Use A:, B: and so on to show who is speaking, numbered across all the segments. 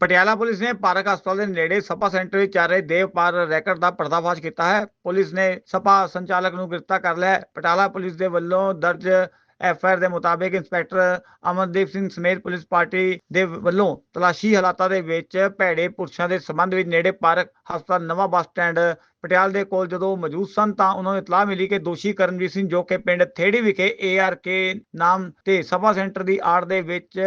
A: Patiala police ਨੇ park ਹਸਪਤਾਲ ਦੇ ਨੇੜੇ ਸਪਾ ਸੈਂਟਰ ਵਿੱਚ ਚੱਲ ਰਹੇ ਦੇਵਪਾਰ ਰੈਕਟ ਦਾ ਪਰਦਾਫਾਸ਼ ਕੀਤਾ ਹੈ। ਪੁਲਿਸ ਨੇ ਸਪਾ ਸੰਚਾਲਕ ਨੂੰ ਗ੍ਰਿਫਤਾਰ ਕਰ ਲਿਆ ਹੈ। ਪਟਿਆਲਾ ਪੁਲਿਸ ਦੇ ਵੱਲੋਂ ਦਰਜ ਐਫਆਈਆਰ ਦੇ ਮੁਤਾਬਿਕ ਇੰਸਪੈਕਟਰ ਅਮਨਦੀਪ ਸਿੰਘ ਸਮੇਤ ਪੁਲਿਸ ਪਾਰਟੀ ਦੇ ਵੱਲੋਂ ਤਲਾਸ਼ੀ ਹਾਲਾਤਾਂ ਦੇ ਵਿੱਚ ਭੈੜੇ ਪੁਰਸ਼ਾਂ ਦੇ ਸੰਬੰਧ ਵਿੱਚ ਨੇੜੇ ਪਾਰਕ ਹਸਪਤਾਲ ਨਵਾਂ ਬੱਸ ਸਟੈਂਡ ਪਟਿਆਲ ਦੇ ਕੋਲ ਜਦੋਂ ਮੌਜੂਦ ਸਨ ਤਾਂ ਉਹਨਾਂ ਨੂੰ ਇਤਲਾਹ ਮਿਲੀ ਕਿ ਦੋਸ਼ੀ ਕਰਮਜੀਤ ਸਿੰਘ ਜੋ ਕਿ ਪਿੰਡ ਥੇੜੀ ਵਿਖੇ ਏਆਰਕੇ ਨਾਮ ਤੇ ਸਭਾ ਸੈਂਟਰ ਦੀ ਆੜ ਦੇ ਵਿੱਚ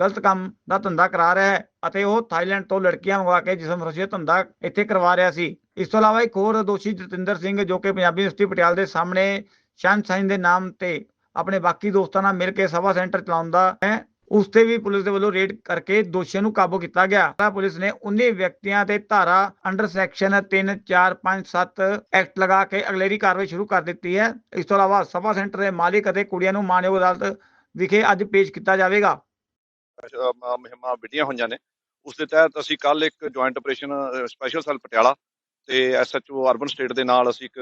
A: ਗਲਤ ਕੰਮ ਦਾ ਧੰਦਾ ਕਰਾ ਰਿਹਾ ਹੈ ਅਤੇ ਉਹ ਥਾਈਲੈਂਡ ਤੋਂ ਲੜਕੀਆਂ ਮੰਗਵਾ ਕੇ ਜਿਸਮ ਫਰੋਸ਼ੀ ਧੰਦਾ ਇੱਥੇ ਕਰਵਾ ਰਿਹਾ ਸੀ। ਇਸ ਤੋਂ ਇਲਾਵਾ ਇੱਕ ਹੋਰ ਦੋਸ਼ੀ ਜਤਿੰਦਰ ਸਿੰਘ ਜੋ ਕਿ ਪੰਜਾਬੀ ਯੂਨੀਵਰਸਿਟੀ ਪਟਿਆਲ ਦੇ ਸਾਹਮਣੇ ਸ਼ਨਸ਼ਾਈਨ ਦੇ ਨਾਮ ਤੇ ਆਪਣੇ ਬਾਕੀ ਦੋਸਤਾਂ ਨਾਲ ਮਿਲ ਕੇ ਸਭਾ ਸੈਂਟਰ ਚਲਾਉਂਦਾ ਹੈ। ਉਸ ਤੇ ਵੀ ਪੁਲਿਸ ਦੇ ਵੱਲੋਂ ਰੇਡ ਕਰਕੇ ਦੋਸ਼ੀਆਂ ਨੂੰ ਕਾਬੂ ਕੀਤਾ ਗਿਆ। ਤਾਂ ਪੁਲਿਸ ਨੇ 19 ਵਿਅਕਤੀਆਂ ਤੇ ਧਾਰਾ ਅੰਡਰ ਸੈਕਸ਼ਨ 3 4 5 7 ਐਕਟ ਲਗਾ ਕੇ ਅਗਲੇਰੀ ਕਾਰਵਾਈ ਸ਼ੁਰੂ ਕਰ ਦਿੱਤੀ ਹੈ। ਇਸ ਤੋਂ ਇਲਾਵਾ ਸਭਾ ਸੈਂਟਰ ਦੇ ਮਾਲਿਕ ਅਤੇ ਕੁੜੀਆਂ ਨੂੰ ਮਾਨਯੋਗ ਅਦਾਲਤ ਵਿਖੇ ਅੱਜ ਪੇਸ਼ ਕੀਤਾ ਜਾਵੇਗਾ।
B: ਅਹ ਮ- ਹੋਈਆਂ ਨੇ। ਉਸ ਦੇ ਤਹਿਤ ਅਸੀਂ ਕੱਲ ਇੱਕ joint operation special cell Patiala ਤੇ ਐਸਐਚਓ ਅਰਬਨ ਸਟੇਟ ਦੇ ਨਾਲ ਅਸੀਂ ਇੱਕ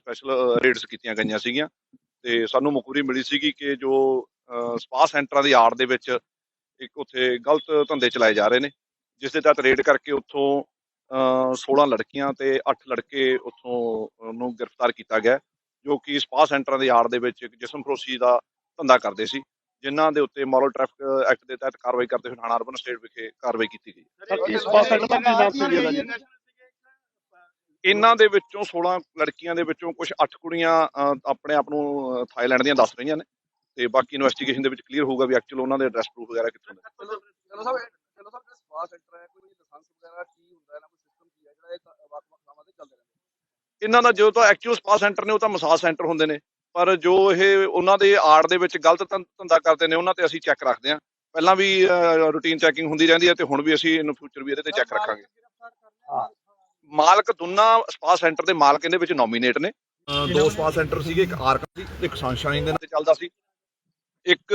B: ਸਪੈਸ਼ਲ ਰੇਡਸ ਕੀਤੀਆਂ ਗਈਆਂ ਸੀਗੀਆਂ। ਤੇ ਸਾਨੂੰ ਮੁਖਬਰੀ ਮਿਲੀ ਸੀਗੀ ਕਿ ਜੋ ਸਪਾ ਸੈਂਟਰਾਂ ਦੀ ਆੜ ਦੇ ਵਿੱਚ ਇੱਕ ਉੱਥੇ ਗਲਤ ਧੰਦੇ ਚਲਾਏ ਜਾ ਰਹੇ ਨੇ, ਜਿਸ ਦੇ ਤਹਿਤ ਰੇਡ ਕਰਕੇ ਉੱਥੋਂ 16 ਲੜਕੀਆਂ ਤੇ 8 ਲੜਕੇ ਉੱਥੋਂ ਨੂੰ ਗ੍ਰਿਫਤਾਰ ਕੀਤਾ ਗਿਆ, ਜੋ ਕਿ ਸਪਾ ਸੈਂਟਰਾਂ ਦੀ ਆੜ ਦੇ ਵਿੱਚ ਇੱਕ ਜਿਸਮ ਫਰੋਸ਼ੀ ਦਾ ਧੰਦਾ ਕਰਦੇ ਸੀ, ਜਿਨ੍ਹਾਂ ਦੇ ਉੱਤੇ ਮੋਰਲ ਟ੍ਰੈਫਿਕ ਐਕਟ ਦੇ ਤਹਿਤ ਕਾਰਵਾਈ ਕਰਦੇ ਹੋਏ ਥਾਣਾ ਅਰਬਨ ਸਟੇਟ ਵਿਖੇ ਕਾਰਵਾਈ ਕੀਤੀ ਗਈ।
C: ਸਰ ਸੈਂਟਰ ਦਾ ਕੀ ਨਾਮ ਸੀ ਜੀ?
B: ਇਹਨਾਂ ਦੇ ਵਿੱਚੋਂ 16 ਲੜਕੀਆਂ ਦੇ ਵਿੱਚੋਂ ਕੁਝ 8 ਕੁੜੀਆਂ ਆਪਣੇ ਆਪ ਨੂੰ ਥਾਈਲੈਂਡ ਦੀਆਂ ਦੱਸ ਰਹੀਆਂ ਨੇ। ਤੇ ਬਾਕੀ ਇਨਵੈਸਟੀਗੇਸ਼ਨ ਦੇ ਵਿੱਚ ਕਲੀਅਰ ਹੋਊਗਾ ਵੀ ਐਕਚੁਅਲ ਉਹਨਾਂ ਦੇ ਐਡਰੈਸ ਪ੍ਰੂਫ ਵਗੈਰਾ ਕਿੱਥੋਂ ਨੇ।
C: ਚਲੋ ਸਾਹਿਬ ਚਲੋ ਸਾਹਿਬ ਜਿਹੜਾ ਸਪਾ ਸੈਂਟਰ ਹੈ ਕੋਈ ਲਾਇਸੈਂਸ ਵਗੈਰਾ ਕੀ ਹੁੰਦਾ ਹੈ ਨਾ ਕੋਈ ਸਿਸਟਮ ਕੀ ਹੈ ਜਿਹੜਾ ਇਹ ਵੱਖ ਵੱਖ ਥਾਵਾਂ ਤੇ ਚੱਲਦੇ ਰਹਿੰਦੇ
B: ਇਹਨਾਂ ਦਾ ਜੋ ਤਾਂ ਐਕਚੁਅਲ ਸਪਾ ਸੈਂਟਰ ਨੇ ਉਹ ਤਾਂ ਮਸਾਜ ਸੈਂਟਰ ਹੁੰਦੇ ਨੇ। ਪਰ ਜੋ ਇਹ ਉਹਨਾਂ ਦੇ ਆੜ ਦੇ ਵਿੱਚ ਗਲਤ ਧੰਦਾ ਕਰਦੇ ਨੇ ਉਹਨਾਂ ਤੇ ਅਸੀਂ ਚੈੱਕ ਰੱਖਦੇ ਹਾਂ। ਪਹਿਲਾਂ ਵੀ ਰੂਟੀਨ ਚੈਕਿੰਗ ਹੁੰਦੀ ਰਹਿੰਦੀ ਹੈ ਤੇ ਹੁਣ ਵੀ ਅਸੀਂ ਇਨ ਫਿਊਚਰ ਵੀ ਇਹਦੇ ਤੇ ਚੈੱਕ ਰੱਖਾਂਗੇ। ਮਾਲਕ ਦੋਨਾਂ ਸਪਾ ਸੈਂਟਰ ਦੇ ਮਾਲਕ ਇਹਦੇ ਵਿੱਚ ਨੋਮੀਨੇਟ ਨੇ।
D: ਦੋ ਸਪਾ ਸੈਂਟਰ ਸੀਗੇ ਇੱਕ ਆਰਕ ਸੀ ਇੱਕ ਸਨਸ਼ਾਈਨ ਦੇ ਨਾਲ
B: ਤੇ ਚੱਲਦਾ ਸੀ। ਇੱਕ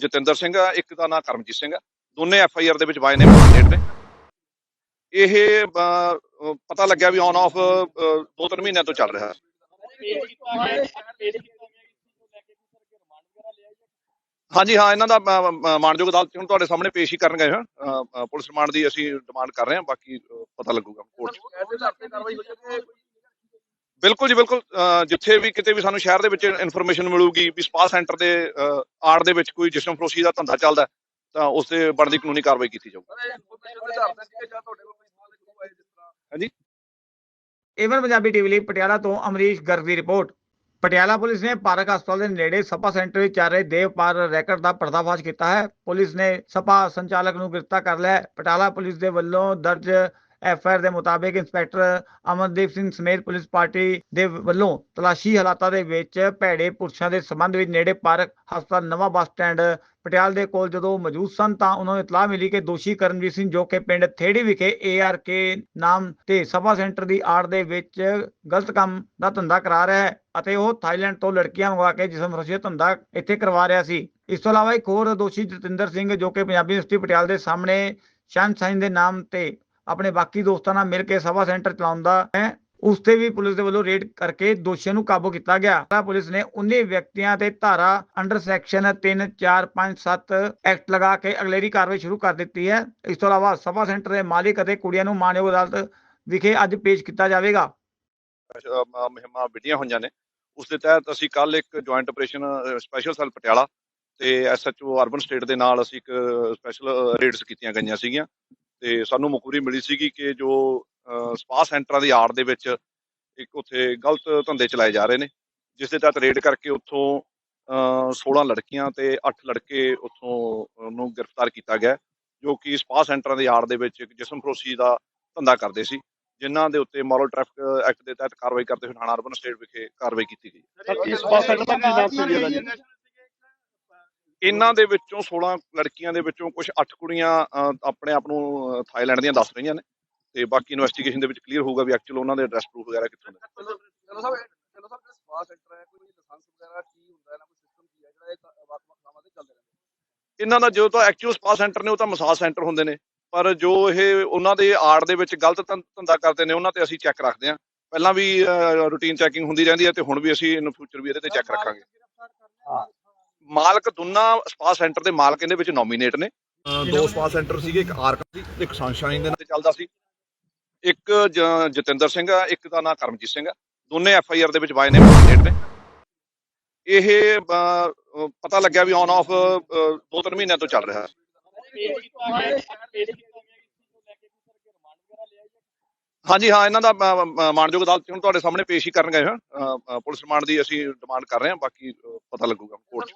B: ਜਤਿੰਦਰ ਸਿੰਘ ਆ ਇੱਕ ਦਾ ਨਾਮ ਕਰਮਜੀਤ ਸਿੰਘ ਆ। ਦੋਨੇ ਐਫ ਆਈ ਆਰ ਦੇ ਵਿੱਚ ਵਾਏ ਨੇ ਨੋਮੀਨੇਟ ਨੇ। ਇਹ ਪਤਾ ਲੱਗਿਆ ਵੀ ਔਨ ਆਫ ਦੋ ਤਿੰਨ ਮਹੀਨਿਆਂ ਤੋਂ ਚੱਲ ਰਿਹਾ। ਹਾਂਜੀ ਹਾਂ ਇਹਨਾਂ ਦਾ ਅ, ਮਾਣਯੋਗ ਅਦਾਲਤ ਹੁਣ ਤੁਹਾਡੇ ਸਾਹਮਣੇ ਪੇਸ਼ ਹੀ ਕਰਨ ਗਏ ਹਾਂ ਪੁਲਿਸ ਰਿਮਾਂਡ ਦੀ ਅਸੀਂ ਡਿਮਾਂਡ ਕਰ ਰਹੇ ਹਾਂ ਬਾਕੀ ਪਤਾ ਲੱਗੂਗਾ ਕੋਰਟ ਬਿਲਕੁਲ ਜੀ ਬਿਲਕੁਲ ਜਿੱਥੇ ਵੀ ਕਿਤੇ ਵੀ ਸਾਨੂੰ ਸ਼ਹਿਰ ਦੇ ਵਿੱਚ ਇਨਫੋਰਮੇਸ਼ਨ ਮਿਲੂਗੀ ਵੀ ਸਪਾ ਸੈਂਟਰ ਦੇ ਆੜ ਦੇ ਵਿੱਚ ਕੋਈ ਜਿਸਮ ਫਰੋਸ਼ੀ ਦਾ ਧੰਦਾ ਚੱਲਦਾ ਤਾਂ ਉਸ ਤੇ ਬਣਦੀ ਕਾਨੂੰਨੀ ਕਾਰਵਾਈ ਕੀਤੀ ਜਾਊਗੀ।
C: ਸਰ
A: ਏਵਨ ਪੰਜਾਬੀ ਟੀਵੀ ਲਈ ਪਟਿਆਲਾ ਤੋਂ ਅਮਰੀਸ਼ ਗਰਗ ਦੀ ਰਿਪੋਰਟ। ਪਟਿਆਲਾ ਪੁਲਿਸ ਨੇ ਪਾਰਕ ਹਸਪਤਾਲ ਦੇ ਨੇੜੇ ਸਪਾ ਸੈਂਟਰ ਵਿੱਚ ਚੱਲ ਰਹੇ ਦੇਵਪਾਰ ਰੈਕਟ ਦਾ ਪਰਦਾਫਾਸ਼ ਕੀਤਾ ਹੈ। ਪੁਲਿਸ ਨੇ ਸਪਾ ਸੰਚਾਲਕ ਨੂੰ ਗ੍ਰਿਫਤਾਰ ਕਰ ਲਿਆ ਹੈ। ਪਟਿਆਲਾ ਪੁਲਿਸ ਦੇ ਵੱਲੋਂ ਦਰਜ ਐਫਆਈਆਰ ਦੇ ਮੁਤਾਬਿਕ ਇੰਸਪੈਕਟਰ ਅਮਨਦੀਪ ਸਿੰਘ ਸਮੇਤ ਪੁਲਿਸ ਪਾਰਟੀ ਦੇ ਵੱਲੋਂ ਤਲਾਸ਼ੀ ਹਾਲਾਤਾਂ ਦੇ ਵਿੱਚ ਭੈੜੇ ਪੁਰਸ਼ਾਂ ਦੇ ਸੰਬੰਧ ਵਿੱਚ ਨੇੜੇ ਪਾਰਕ ਹਸਪਤਾਲ ਨਵਾਂ ਬੱਸ ਸਟੈਂਡ ਪਟਿਆਲ ਦੇ ਕੋਲ ਜਦੋਂ ਮੌਜੂਦ ਸਨ ਤਾਂ ਉਹਨਾਂ ਨੂੰ ਇਤਲਾਹ ਮਿਲੀ ਕਿ ਦੋਸ਼ੀ ਕਰਮਜੀਤ ਸਿੰਘ ਜੋ ਕਿ ਪਿੰਡ ਥੇੜੀ ਵਿਖੇ ਏਆਰਕੇ ਨਾਮ ਤੇ ਸਭਾ ਸੈਂਟਰ ਦੀ ਆੜ ਦੇ ਵਿੱਚ ਗਲਤ ਕੰਮ ਦਾ ਧੰਦਾ ਕਰਾ ਰਿਹਾ ਹੈ ਅਤੇ ਉਹ ਥਾਈਲੈਂਡ ਤੋਂ ਲੜਕੀਆਂ ਮੰਗਵਾ ਕੇ ਜਿਸਮ ਫਰੋਸ਼ੀ ਧੰਦਾ ਇੱਥੇ ਕਰਵਾ ਰਿਹਾ ਸੀ। ਇਸ ਤੋਂ ਇਲਾਵਾ ਇੱਕ ਹੋਰ ਦੋਸ਼ੀ ਜਤਿੰਦਰ ਸਿੰਘ ਜੋ ਕਿ ਪੰਜਾਬੀ ਯੂਨੀਵਰਸਿਟੀ ਪਟਿਆਲਾ ਦੇ ਸਾਹਮਣੇ ਸ਼ਨਸ਼ਾਈਨ ਦੇ ਨਾਮ ਤੇ ਆਪਣੇ ਬਾਕੀ ਦੋਸਤਾਂ ਨਾਲ ਮਿਲ ਕੇ ਸਭਾ ਸੈਂਟਰ ਚਲਾਉਂਦਾ ਹੈ। ਉਸ ਤੇ ਵੀ ਪੁਲਿਸ ਦੇ ਵੱਲੋਂ ਰੇਡ ਕਰਕੇ ਦੋਸ਼ੀਆਂ ਨੂੰ ਕਾਬੂ ਕੀਤਾ ਗਿਆ। ਪੁਲਿਸ ਨੇ 19 ਵਿਅਕਤੀਆਂ ਤੇ ਧਾਰਾ ਅੰਡਰ ਸੈਕਸ਼ਨ 3 4 5 7 ਐਕਟ ਲਗਾ ਕੇ ਅਗਲੇਰੀ ਕਾਰਵਾਈ ਸ਼ੁਰੂ ਕਰ ਦਿੱਤੀ ਹੈ। ਇਸ ਤੋਂ ਇਲਾਵਾ ਸਭਾ ਸੈਂਟਰ ਦੇ ਮਾਲਿਕ ਅਤੇ ਕੁੜੀਆਂ ਨੂੰ ਮਾਨਯੋਗ ਅਦਾਲਤ ਵਿਖੇ ਅੱਜ ਪੇਸ਼ ਕੀਤਾ ਜਾਵੇਗਾ।
B: ਅ, ਮ- ਹੋਈਆਂ ਨੇ। ਉਸ ਦੇ ਤਹਿਤ ਅਸੀਂ ਕੱਲ ਇੱਕ joint operation special cell Patiala ਤੇ ਐਸਐਚਓ ਅਰਬਨ ਸਟੇਟ ਦੇ ਨਾਲ ਅਸੀਂ ਇੱਕ ਸਪੈਸ਼ਲ ਰੇਡਸ ਕੀਤੀਆਂ ਗਈਆਂ ਸੀਗੀਆਂ। ਤੇ ਸਾਨੂੰ ਮੁਖਬਰੀ ਮਿਲੀ ਸੀਗੀ ਕਿ ਜੋ ਸਪਾ ਸੈਂਟਰਾਂ ਦੀ ਆੜ ਦੇ ਵਿੱਚ ਇੱਕ ਉੱਥੇ ਗਲਤ ਧੰਦੇ ਚਲਾਏ ਜਾ ਰਹੇ ਨੇ, ਜਿਸ ਦੇ ਤਹਿਤ ਰੇਡ ਕਰਕੇ ਉੱਥੋਂ 16 ਲੜਕੀਆਂ ਤੇ 8 ਲੜਕੇ ਉੱਥੋਂ ਨੂੰ ਗ੍ਰਿਫਤਾਰ ਕੀਤਾ ਗਿਆ, ਜੋ ਕਿ ਸਪਾ ਸੈਂਟਰਾਂ ਦੀ ਆੜ ਦੇ ਵਿੱਚ ਇੱਕ ਜਿਸਮ ਫਰੋਸ਼ੀ ਦਾ ਧੰਦਾ ਕਰਦੇ ਸੀ, ਜਿਨ੍ਹਾਂ ਦੇ ਉੱਤੇ ਮੋਰਲ ਟ੍ਰੈਫਿਕ ਐਕਟ ਦੇ ਤਹਿਤ ਕਾਰਵਾਈ ਕਰਦੇ ਹੋਏ ਥਾਣਾ ਅਰਬਨ ਸਟੇਟ ਵਿਖੇ ਕਾਰਵਾਈ ਕੀਤੀ ਗਈ।
C: ਸਰ ਇਸ ਬੱਸ ਸੈਂਟਰ ਦਾ ਕੀ ਨਾਮ ਸੀ ਜੀ?
B: ਇਹਨਾਂ ਦੇ ਵਿੱਚੋਂ 16 ਲੜਕੀਆਂ ਦੇ ਵਿੱਚੋਂ ਕੁਝ 8 ਕੁੜੀਆਂ ਆਪਣੇ ਆਪ ਨੂੰ ਥਾਈਲੈਂਡ ਦੀਆਂ ਦੱਸ ਰਹੀਆਂ ਨੇ। ਤੇ ਬਾਕੀ ਇਨਵੈਸਟੀਗੇਸ਼ਨ ਦੇ ਵਿੱਚ ਕਲੀਅਰ ਹੋਊਗਾ ਵੀ ਐਕਚੁਅਲ ਉਹਨਾਂ ਦੇ ਐਡਰੈਸ ਪ੍ਰੂਫ ਵਗੈਰਾ ਕਿੱਥੋਂ ਨੇ।
C: ਚਲੋ ਸਾਹਿਬ ਚਲੋ ਸਾਹਿਬ ਜਿਹੜਾ ਸਪਾ ਸੈਂਟਰ ਹੈ ਕੋਈ ਲਾਇਸੈਂਸ ਵਗੈਰਾ ਕੀ ਹੁੰਦਾ ਹੈ ਨਾ ਕੋਈ ਸਿਸਟਮ ਕੀ ਹੈ ਜਿਹੜਾ ਇਹ ਵੱਖ ਵੱਖ ਥਾਵਾਂ ਤੇ ਚੱਲਦੇ ਰਹਿੰਦੇ
B: ਇਹਨਾਂ ਦਾ ਜੋ ਤਾਂ ਐਕਚੁਅਲ ਸਪਾ ਸੈਂਟਰ ਨੇ ਉਹ ਤਾਂ ਮਸਾਜ ਸੈਂਟਰ ਹੁੰਦੇ ਨੇ। ਪਰ ਜੋ ਇਹ ਉਹਨਾਂ ਦੇ ਆੜ ਦੇ ਵਿੱਚ ਗਲਤ ਧੰਦਾ ਕਰਦੇ ਨੇ ਉਹਨਾਂ ਤੇ ਅਸੀਂ ਚੈੱਕ ਰੱਖਦੇ ਹਾਂ। ਪਹਿਲਾਂ ਵੀ ਰੂਟੀਨ ਚੈਕਿੰਗ ਹੁੰਦੀ ਰਹਿੰਦੀ ਹੈ ਤੇ ਹੁਣ ਵੀ ਅਸੀਂ ਇਨ ਫਿਊਚਰ ਵੀ ਇਹਦੇ ਤੇ ਚੈੱਕ ਰੱਖਾਂਗੇ। ਮਾਲਕ ਦੋਨਾਂ ਸਪਾ ਸੈਂਟਰ ਦੇ ਮਾਲਕ ਇਹਦੇ ਵਿੱਚ ਨੋਮੀਨੇਟ ਨੇ।
D: ਦੋ ਸਪਾ ਸੈਂਟਰ ਸੀਗੇ ਇੱਕ ਆਰਕਾ ਸੀ ਇੱਕ ਸਨਸ਼ਾਈਨ ਦੇ ਨਾਲ
B: ਤੇ ਚੱਲਦਾ ਸੀ। ਇੱਕ ਜਤਿੰਦਰ ਸਿੰਘ ਆ ਇੱਕ ਦਾ ਨਾਮ ਕਰਮਜੀਤ ਸਿੰਘ ਆ। ਦੋਨੇ ਐਫ ਆਈ ਆਰ ਦੇ ਵਿੱਚ ਵਾਏ ਨੇ ਡੇਟ ਨੇ। ਇਹ ਪਤਾ ਲੱਗਿਆ ਵੀ ਔਨ ਆਫ ਦੋ ਤਿੰਨ ਮਹੀਨਿਆਂ ਤੋਂ ਚੱਲ ਰਿਹਾ। ਹਾਂਜੀ ਹਾਂ ਇਹਨਾਂ ਦਾ ਅ, ਅਦਾਲਤ ਹੁਣ ਤੁਹਾਡੇ ਸਾਹਮਣੇ ਪੇਸ਼ ਹੀ ਕਰਨ ਗਏ ਹਾਂ ਪੁਲਿਸ ਰਿਮਾਂਡ ਦੀ ਅਸੀਂ ਡਿਮਾਂਡ ਕਰ ਰਹੇ ਹਾਂ ਬਾਕੀ ਪਤਾ ਲੱਗੂਗਾ ਕੋਰਟ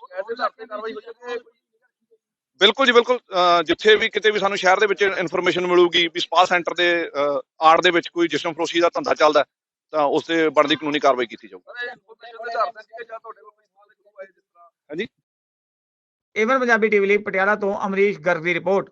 B: ਬਿਲਕੁਲ ਜੀ ਬਿਲਕੁਲ ਜਿੱਥੇ ਵੀ ਕਿਤੇ ਵੀ ਸਾਨੂੰ ਸ਼ਹਿਰ ਦੇ ਵਿੱਚ ਇਨਫੋਰਮੇਸ਼ਨ ਮਿਲੂਗੀ ਵੀ ਸਪਾ ਸੈਂਟਰ ਦੇ ਆੜ ਦੇ ਵਿੱਚ ਕੋਈ ਜਿਸਮ ਫਰੋਸ਼ੀ ਦਾ ਧੰਦਾ ਚੱਲਦਾ ਤਾਂ ਉਸ ਤੇ ਬਣਦੀ ਕਾਨੂੰਨੀ ਕਾਰਵਾਈ ਕੀਤੀ ਜਾਊਗੀ।
C: ਸਰ
A: ਏਵਨ ਪੰਜਾਬੀ ਟੀਵੀ ਲਈ ਪਟਿਆਲਾ ਤੋਂ ਅਮਰੀਸ਼ ਗਰਗ ਦੀ ਰਿਪੋਰਟ।